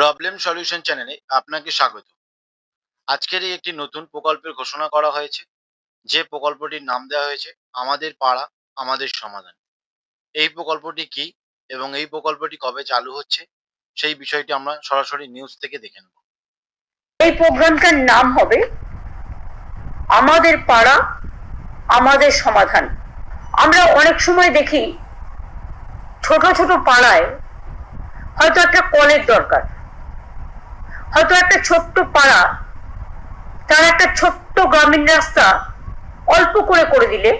Problem solution চ্যানেলে আপনাকে স্বাগত। আজকের এই একটি নতুন প্রকল্পের ঘোষণা করা হয়েছে। যে প্রকল্পটির নাম দেওয়া হয়েছে, আমাদের পাড়া, আমাদের সমাধান। এই প্রকল্পটি কি এবং এই প্রকল্পটি কবে চালু হচ্ছে, সেই বিষয়টি আমরা সরাসরি নিউজ থেকে দেখে নেব। এই প্রোগ্রামটার নাম হবে, আমাদের পাড়া, আমাদের সমাধান। আমরা অনেক সময় দেখি, ছোট ছোট পাড়ায় হয়তো একটা কলের দরকার। হয়তো একটা ছোট্ট পাড়া, তার একটা ছোট্ট গ্রামীণ রাস্তা অল্প করে করে দিলে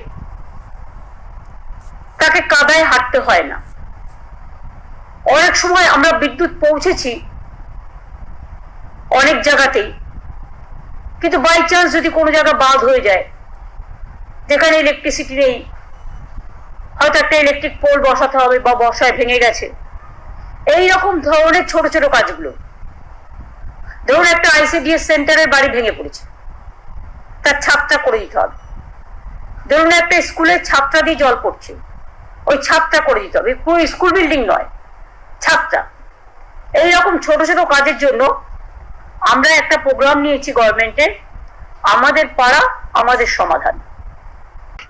তাকে কাদায় হাঁটতে হয় না। অনেক সময় আমরা বিদ্যুৎ পৌঁছেছি অনেক জায়গাতেই, কিন্তু বাই চান্স যদি কোনো জায়গা বাদ হয়ে যায়, যেখানে ইলেকট্রিসিটি নেই, হয়তো একটা ইলেকট্রিক পোল বসাতে হবে বা বসায় ভেঙে গেছে। এই রকম ধরনের ছোট ছোট কাজগুলো ধরুন একটা আইসিডিএস সেন্টারের বাড়ি ভেঙে পড়েছে। তার ছাপটা করে দিতে হবে। ধরুন একটা স্কুলের ছাদটা দিয়ে জল পড়ছে। ওই ছাপটা করে দিতে হবে। পুরো স্কুল বিল্ডিং নয়, ছাদটা। এইরকম ছোট ছোট কাজের জন্য আমরা একটা প্রোগ্রাম নিয়েছি গভর্নমেন্টের আমাদের পাড়া, আমাদের সমাধান।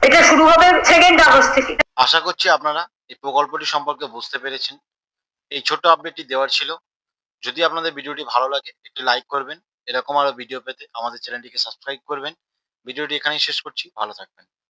এটা শুরু হবে সেকেন্ড আগস্ট থেকে। আশা করছি আপনারা এই প্রকল্পটি সম্পর্কে বুঝতে পেরেছেন। এই ছোট আপডেটটি দেওয়ার ছিল। যদি আপনাদের ভিডিওটি ভালো লাগে, একটি লাইক করবেন। এরকম আরও ভিডিও পেতে আমাদের চ্যানেলটিকে সাবস্ক্রাইব করবেন। ভিডিওটি এখানেই শেষ করছি। ভালো থাকবেন।